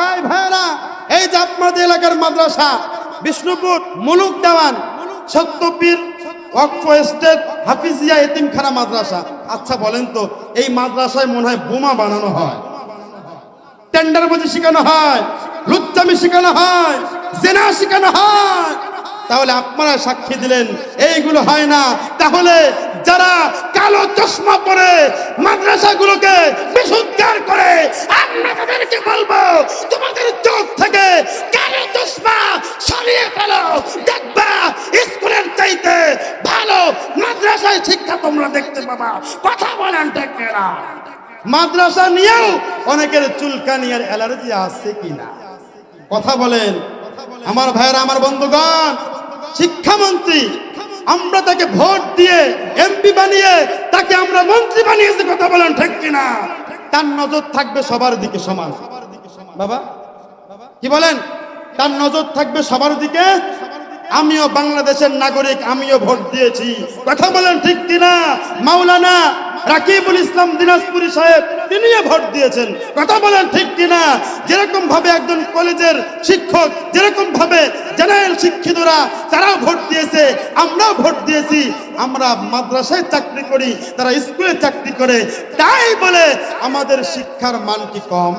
এই ভাইরা এই যে এলাকার মাদ্রাসা, বিষ্ণুপুর, মুলুক দেওয়ান, সত্যপীর, ওয়াকফ স্টেট, হাফিজিয়া এতিমখানা মাদ্রাসা। আচ্ছা বলেন তো, এই মাদ্রাসায় মনে হয় বোমা বানানো হয়। টেন্ডার বাজি শেখানো হয়, লুচ্চামি শেখানো হয়, জেনা শেখানো হয়। তাহলে আপনারা সাক্ষী দিলেন, এইগুলো হয় না। তাহলে যারা কালো চশমা পরে মাদ্রাসাগুলোকে বিশুদ্ধার করে, আমরা তাদেরকে বলব, তোমাদের চোখ থেকে কালো চশমা সরিয়ে ফেলো। দেখবা, স্কুলের চাইতে ভালো মাদ্রাসায় শিক্ষা তোমরা দেখতে পাবা। কথা বলেন ঠিক মাদ্রাসা নিয়েও অনেকের চুলকানি আর অ্যালার্জি আছে কিনা? কথা বলেন। আমার ভাইয়েরা, আমার বন্ধুগণ, শিক্ষামন্ত্রী আমরা তাকে ভোট দিয়ে এমপি বানিয়ে তাকে আমরা মন্ত্রী বানিয়েছি, কথা বলেন ঠিক কিনা? তার নজর থাকবে সবার দিকে সমান বাবা, কি বলেন? তার নজর থাকবে সবার দিকে। আমিও বাংলাদেশের নাগরিক, আমিও ভোট দিয়েছি। কথা বলেন ঠিক কিনা? মাওলানা রাকিবুল ইসলাম দিনাজপুরি সাহেব, তিনিও ভোট দিয়েছেন। কথা বলেন ঠিক কিনা? যেরকম ভাবে একজন কলেজের শিক্ষক যেরকম ভাবে জেনারেল শিক্ষিতরা, তারাও ভোট দিয়েছে, আমরাও ভোট দিয়েছি। আমরা মাদ্রাসায় চাকরি করি, তারা স্কুলে চাকরি করে। তাই বলে আমাদের শিক্ষার মান কি কম?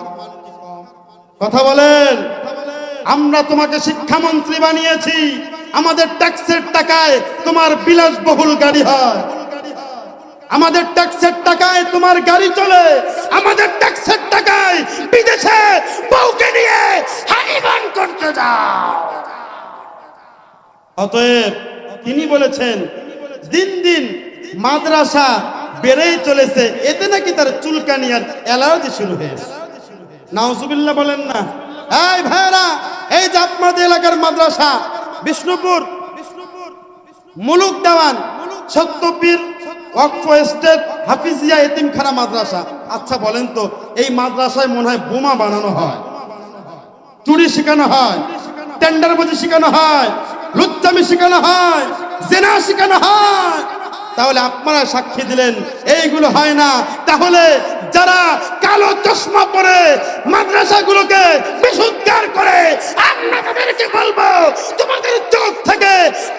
কথা বলেন। আমরা তোমাকে শিক্ষামন্ত্রী বানিয়েছি। আমাদের ট্যাক্সের টাকায় তোমার বিলাসবহুল গাড়ি হয়। আমাদের ট্যাক্সের টাকায় তোমার গাড়ি চলে। আমাদের ট্যাক্সের টাকায় বিদেশে বউকে নিয়ে হানিমুন করতে যাও। অতএব তিনি বলেছেন, দিন দিন মাদ্রাসা বেড়েই চলেছে, এতে নাকি তার চুলকানি আর অ্যালার্জি শুরু হয়েছে। নাউজুবিল্লাহ বলেন না। এই ভাইরা এই আপনাদের এলাকার মাদ্রাসা বিষ্ণুপুর বিষ্ণুপুর, মুলুক দেওয়ান, সত্যপীর, ওয়াকফ স্টেট, হাফিজিয়া এতিমখানা মাদ্রাসা। আচ্ছা বলেন তো, এই মাদ্রাসায় মনে হয় বোমা বানানো হয়। চুরি শেখানো হয়। টেন্ডার বাজি শেখানো হয়। লুচ্চামি শেখানো হয়, জেনা শেখানো হয়। তাহলে আপনারা সাক্ষী দিলেন, এইগুলো হয় না। তাহলে যারা কালো চশমা পরে মাদ্রাসাগুলোকে বিশুদ্ধার করে, আমরা তাদেরকে বলব, তোমাদের চোখ থেকে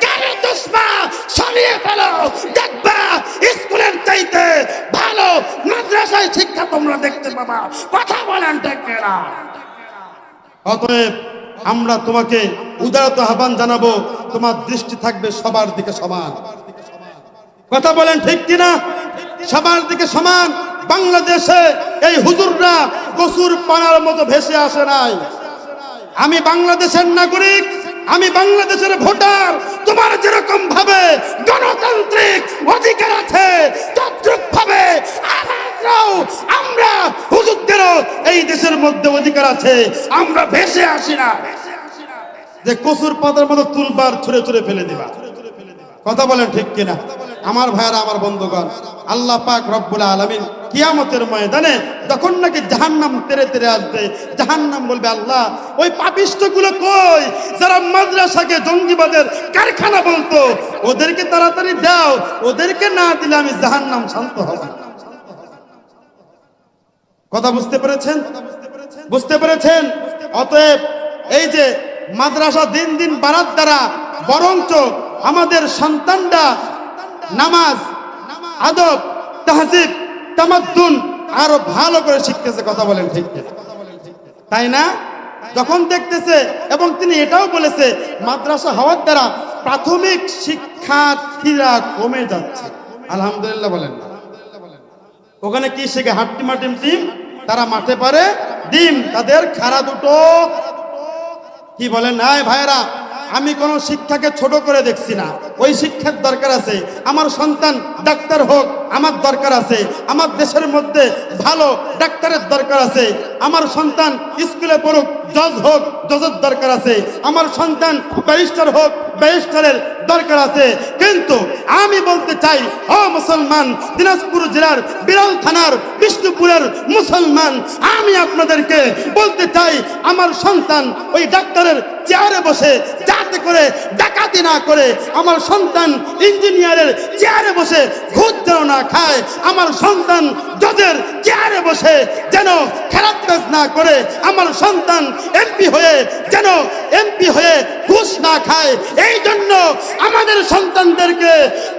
কালো চশমা সরিয়ে ফেলো। দেখবা, স্কুলের চাইতে ভালো মাদ্রাসায় শিক্ষা তোমরা দেখতে পাবা। কথা বলেন ঠিক না অতএব আমরা তোমাকে উদারত আহ্বান জানাব। তোমার দৃষ্টি থাকবে সবার দিকে সমান। কথা বলেন ঠিক কিনা? সবার দিকে সমান। বাংলাদেশে এই হুজুররা কসুর পানার মতো ভেসে আসে নাই। আমি বাংলাদেশের নাগরিক, আমি বাংলাদেশের ভোটার। তোমার যেরকম ভাবে গণতান্ত্রিক অধিকার আছে তদ্রুপ ভাবে আমরাও আমরা হুজুরদেরও এই দেশের মধ্যে অধিকার আছে। আমরা ভেসে আসি না। যে কসুর পাতার মতো তুলবার ছুঁড়ে ছুঁড়ে ফেলে দিবা। কথা বলেন ঠিক কিনা? আমার ভাইয়ারা আমার বন্ধুগণ আল্লাহ পাক রব্বুল আলমিন কিয়ামতের ময়দানে তখন নাকি জাহান্নাম তেরে তেরে আসবে জাহান্নাম বলবে আল্লাহ ওই পাপিষ্টগুলো কই? যারা মাদ্রাসাকে জঙ্গিবাদের কারখানা বলতো ওদেরকে তাড়াতাড়ি দাও ওদেরকে না দিলে আমি জাহান্নাম শান্ত হব না। কথা বুঝতে পেরেছেন? বুঝতে পেরেছেন? অতএব এই যে মাদ্রাসা দিন দিন বাড়ার দ্বারা, বরঞ্চ আমাদের সন্তানরা নামাজ, আদব, তাহজিব, তামাদ্দুন আরও ভালো করে শিখতেছে, কথা বলেন ঠিক? তাই না? যখন দেখতেছে, এবং তিনি এটাও বলেছে, মাদ্রাসা হওয়ার দ্বারা প্রাথমিক শিক্ষার্থীরা কমে যাচ্ছে। আলহামদুলিল্লাহ বলেন। ওখানে কি শেখে? হাট্টি মাটিম টিম তারা মাঠে পারে। ডিম তাদের খারা দুটো। কি বলে নাই ভাইরা আমি কোনো শিক্ষাকে ছোট করে দেখছি না। ওই শিক্ষার দরকার আছে। আমার সন্তান ডাক্তার হোক, আমার দরকার আছে। আমার দেশের মধ্যে ভালো ডাক্তারের দরকার আছে। আমার সন্তান স্কুলে পড়ুক, জজ হোক, জজের দরকার আছে। আমার সন্তান ব্যারিস্টার হোক ব্যারিস্টারের দরকার আছে। কিন্তু আমি বলতে চাই, ও মুসলমান, দিনাজপুর জেলার বিরল থানার বিষ্ণুপুরের মুসলমান, আমি আপনাদেরকে বলতে চাই, আমার সন্তান ওই ডাক্তারের চেয়ারে বসে যাতে করে ডাকাতি না করে, আমার সন্তান ইঞ্জিনিয়ারের চেয়ারে বসে যেন না খায়, আমার সন্তান জজের চেয়ারে বসে যেন খারাপ কাজ না করে, আমার সন্তান এমপি হয়ে যেন এমপি হয়ে ঘুষ না খায়, এই জন্য আমাদের সন্তানদেরকে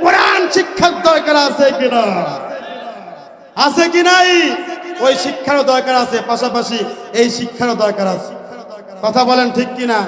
কোরআন শিক্ষার দরকার আছে কিনা? আছে কি নাই? ওই শিক্ষারও দরকার আছে, পাশাপাশি এই শিক্ষারও দরকার আছে। কথা বলেন ঠিক কিনা?